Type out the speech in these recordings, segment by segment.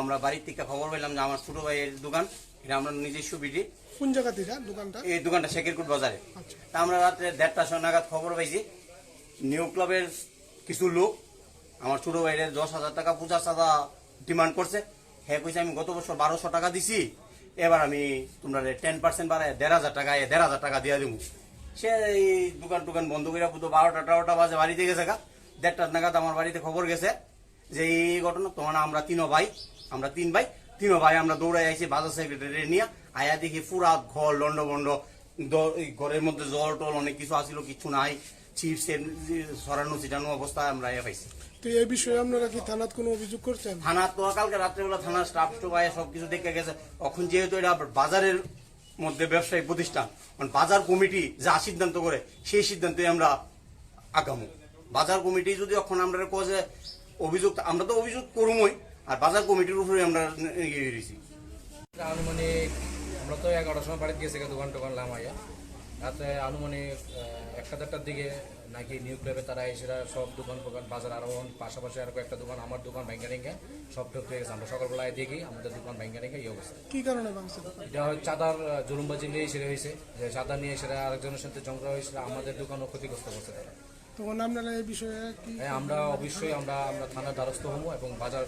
আমরা বাড়ির থেকে খবর পেলাম যে আমার ছোট ভাইয়ের দোকান এটা আমরা নিজস্ব বিডি কোন জায়গা থেকে দোকানটা? এই দোকানটা শেখেরকুট বাজারে। আচ্ছা। তা আমরা রাত্রে দেড়টার সময় নাগাদ খবর পাইছি নিউ ক্লাবের কিছু লোক আমার ছোট ভাইয়ের দশ হাজার টাকা পঞ্চাশ টাকা ডিমান্ড করছে। হ্যাঁ কইছে আমি গত বছর বারোশো টাকা দিছি এবার আমি তোমরা টেন পার্সেন্ট বাড়ায় দেড় হাজার টাকা দেড় হাজার টাকা দিয়ে দিব সে এই দোকান টোকান বন্ধ করে পুতো বারোটা তেরোটা বাজে বাড়িতে গেছে গা। দেড়টার নাগাদ আমার বাড়িতে খবর গেছে যে এই ঘটনা তোমার আমরা তিনো ভাই আমরা তিন ভাই তিনো ভাই আমরা দৌড়াই আইছি বাজার সেক্রেটারি নিয়ে আয়া দেখি পুরা ঘর লন্ড বন্ড ঘরের মধ্যে জল টল অনেক কিছু আসিল কিছু নাই চিপস সরানো ছিটানো অবস্থায় আমরা আয়া পাইছি। তো এই বিষয়ে আপনারা কি থানাত কোনো অভিযোগ করছেন? থানা তো কালকে রাত্রেবেলা থানার স্টাফ স্টাফ আয়া সবকিছু দেখে গেছে। এখন যেহেতু এটা বাজারের মধ্যে ব্যবসায়ী প্রতিষ্ঠান মানে বাজার কমিটি যা সিদ্ধান্ত করে সেই সিদ্ধান্তে আমরা আগামু। বাজার কমিটি যদি এখন আমরা কোজে অভিযোগ আমরা তো অভিযোগ করুমই আর বাজার কমিটির উপরে আমরা ইয়ে দিয়েছি আনুমানিক আমরা তো এগারোটার সময় বাড়িতে গেছি দোকান টোকান লামাইয়া। রাতে আনুমানিক একটা দেড়টার দিকে নাকি নিউ ক্লাবে তারা এসেরা সব দোকান টোকান বাজার আরও পাশাপাশি আরও একটা দোকান আমার দোকান ব্যাংকে রেখে সব ঠক হয়ে গেছে। আমরা সকালবেলায় দেখি আমাদের দোকান ব্যাংকে রেখে এই অবস্থা। কি কারণে এটা হয় চাঁদার জুলুমবাজি নিয়ে সেরে হয়েছে। যে চাঁদা নিয়ে সেরা আরেকজনের সাথে ঝগড়া হয়েছিল আমাদের দোকানও ক্ষতিগ্রস্ত করছে তারা। তখন আপনারা এই বিষয়ে কি হ্যাঁ, আমরা অবশ্যই আমরা আমরা থানার দ্বারস্থ হব এবং বাজার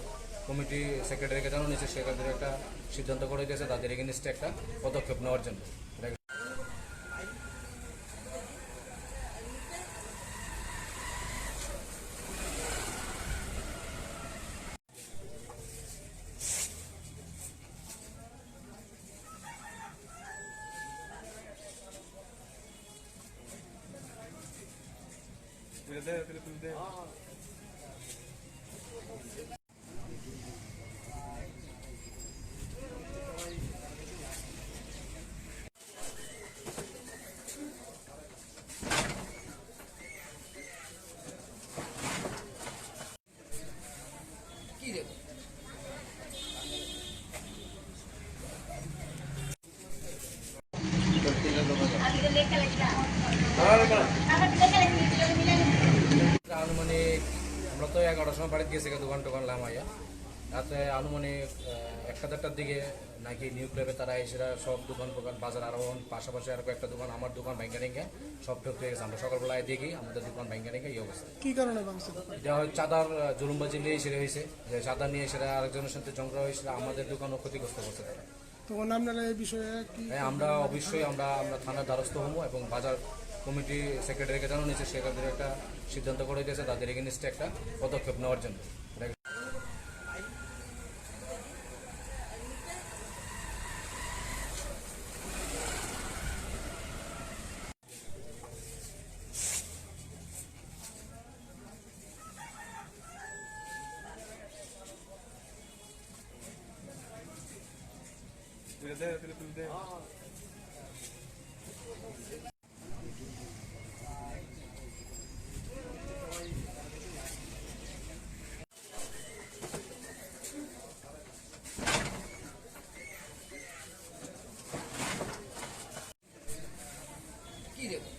কমিটি সেক্রেটারিকে জানানো সেখান থেকে একটা সিদ্ধান্ত করে দিয়েছে তাদের এগেনিস্টে একটা পদক্ষেপ নেওয়ার জন্য। এটা আনুমানিক তো এগারোটার সময় বাড়িতে গেছি দোকান টোকান লামাইয়া রাতে আনুমানিক একটা দেড়টার দিকে নাকি নিউ ক্লাবে তারা এসেরা সব দোকান টোকান বাজার আরও পাশাপাশি আরও একটা দোকান আমার দোকান ব্যাংকে রেখে সব ঠক হয়ে গেছে। আমরা সকালবেলায় দেখি আমাদের দোকান ব্যাংকে রেখে এই অবস্থা। কি কারণে এটা হয় চাঁদার জুলুমবাজি নিয়ে সেরে হয়েছে। যে চাঁদা নিয়ে সেরা আরেকজনের সাথে ঝগড়া হয়েছিল আমাদের দোকানও ক্ষতিগ্রস্ত করছে তারা। তখন আপনারা এই বিষয়ে হ্যাঁ, আমরা অবশ্যই আমরা আমরা থানার দ্বারস্থ হব এবং বাজার কমিটি সেক্রেটারিকে জানানো নিয়েছে সেক্রেটারি একটা সিদ্ধান্ত করে দিয়েছে, তাদের এগেনিস্টে একটা পদক্ষেপ নেওয়ার জন্য।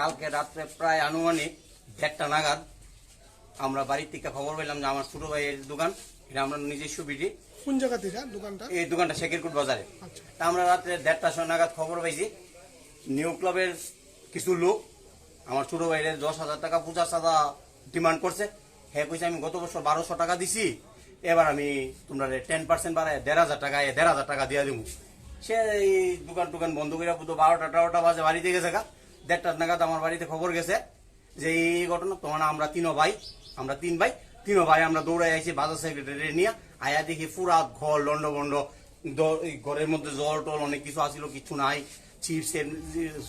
কালকে রাত্রে প্রায় আনুমানিক দেড়টা নাগাদ আমরা বাড়ির থেকে খবর পেলাম যে আমার ছোট ভাইয়ের দোকান এটা আমরা নিজস্ব বিডি কোন জায়গা থেকে দোকানটা? এই দোকানটা শেখেরকুট বাজারে। আচ্ছা। তা আমরা রাত্রে দেড়টার সময় নাগাদ খবর পাইছি নিউ ক্লাবের কিছু লোক আমার ছোট ভাইয়ের দশ হাজার টাকা পঞ্চাশ টাকা ডিমান্ড করছে। হ্যাঁ কইছে আমি গত বছর বারোশো টাকা দিছি এবার আমি তোমরা টেন পার্সেন্ট বাড়ায় দেড় হাজার টাকা দেড় হাজার টাকা দিয়ে দিব সে এই দোকান টোকান বন্ধ করে পুতো বারোটা তেরোটা বাজে বাড়িতে গেছে গা। দেড়টার নাগাদ আমার বাড়িতে খবর গেছে যে এই ঘটনা তোমার আমরা তিনো ভাই আমরা তিন ভাই তিনো ভাই আমরা দৌড়াই আইছি বাজার সেক্রেটারি নিয়ে আয়া দেখি পুরা ঘর লন্ড বন্ড ঘরের মধ্যে জল টল অনেক কিছু আসিল কিছু নাই চিপস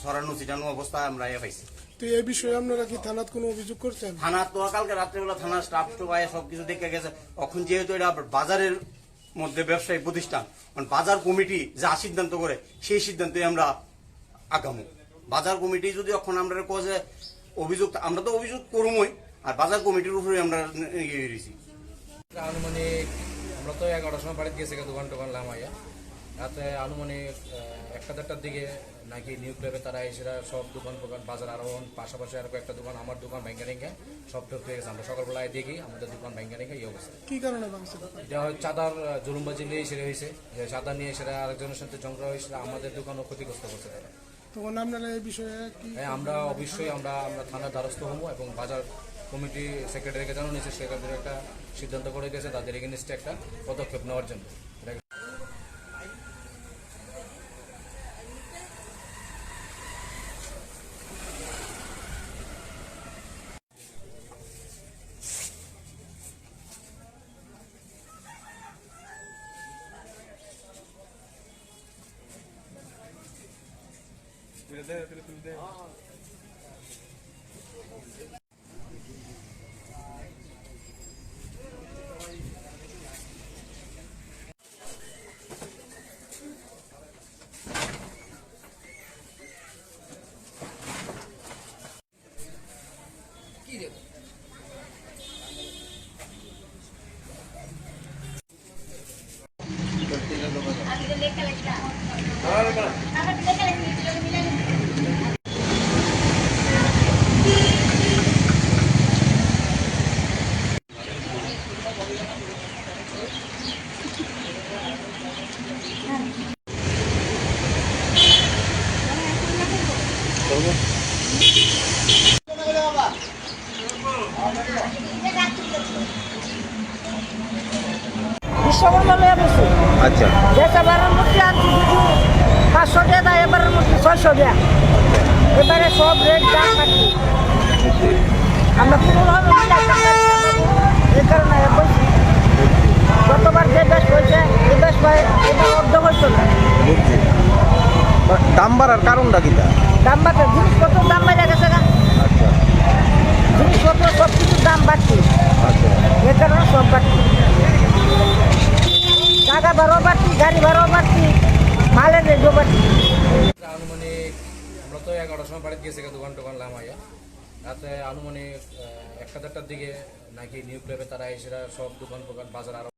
সরানো ছিটানো অবস্থায় আমরা আয়া পাইছি। তো এই বিষয়ে আপনারা কি থানাত কোনো অভিযোগ করছেন? থানা তো কালকে রাত্রেবেলা থানার স্টাফ সবকিছু দেখে গেছে। এখন যেহেতু এটা বাজারের মধ্যে ব্যবসায়ী প্রতিষ্ঠান কারণ বাজার কমিটি যা সিদ্ধান্ত করে সেই সিদ্ধান্তে আমরা আগামো। বাজার কমিটি যদি এখন আমরা কয়ে অভিযোগ আমরা তো অভিযোগ করবই আর বাজার কমিটির উপরে আমরা ইয়ে রয়েছি আনুমানিক আমরা তো এগারোটার সময় বাড়িতে গেছি দোকান টোকান লামাইয়া রাতে আনুমানিক একটা দেড়টার দিকে নাকি নিউ ক্লাবে তারা এসেরা সব দোকান টোকান বাজার আরও পাশাপাশি আরও একটা দোকান আমার দোকান ব্যাংকে রেখে সব ঠক হয়ে গেছে। আমরা সকালবেলায় দেখি আমাদের দোকান ব্যাংকে রেখে এই অবস্থা। কি কারণে ভাঙছে এটা হয় চাঁদার জুলুমবাজি নিয়ে সেরে হয়েছে যে চাঁদা নিয়ে সেরা আরেকজনের সাথে ঝগড়া হয়েছিল আমাদের দোকানও ক্ষতিগ্রস্ত করছে তারা। তখন আপনারা এই বিষয়ে কি হ্যাঁ, আমরা অবশ্যই আমরা আমরা থানার দ্বারস্থ হব এবং বাজার কমিটি সেক্রেটারিকে জানানো সেখান একটা সিদ্ধান্ত করে গেছে তাদের এগেনস্টে একটা পদক্ষেপ নেওয়ার জন্য। Kita তুলে তুলে দে Ahora, acá. Ahora, acá. Vishwakarma লইয়া বেশি আচ্ছা। যেটা বারের মধ্যে আনছি দুটো পাঁচশো টাকা দেয় এবারের মধ্যে ছয়শো টাকা এবারে সব রেট দাম বাড়ছে আমরা পারি গতবার যে বেশ হয়েছে এই বেশ হয় এবার অর্ধ হইতো না বুঝছি বা- দাম বাড়ার কারণটা কিটা দাম বাড়ছে জিনিসপত্র দাম বেড়ে গেছে না আচ্ছা। জিনিসপত্র সব কিছুর দাম বাড়ছে। আচ্ছা। এ কারণে সব বাড়ছে। টাকা ভাড়াও বাড়ছি গাড়ি ভাড়াও বাড়ছি মালের রেটও বাড়ছে। আনুমানিক আমরা তো এগারোটার সময় বাড়িতে গেছি দোকান টোকান লামাইয়া রাতে আনুমানিক একটা দেড়টার দিকে নাকি নিউ ক্লাবে তারা এসেরা সব দোকান টোকান বাজার আরও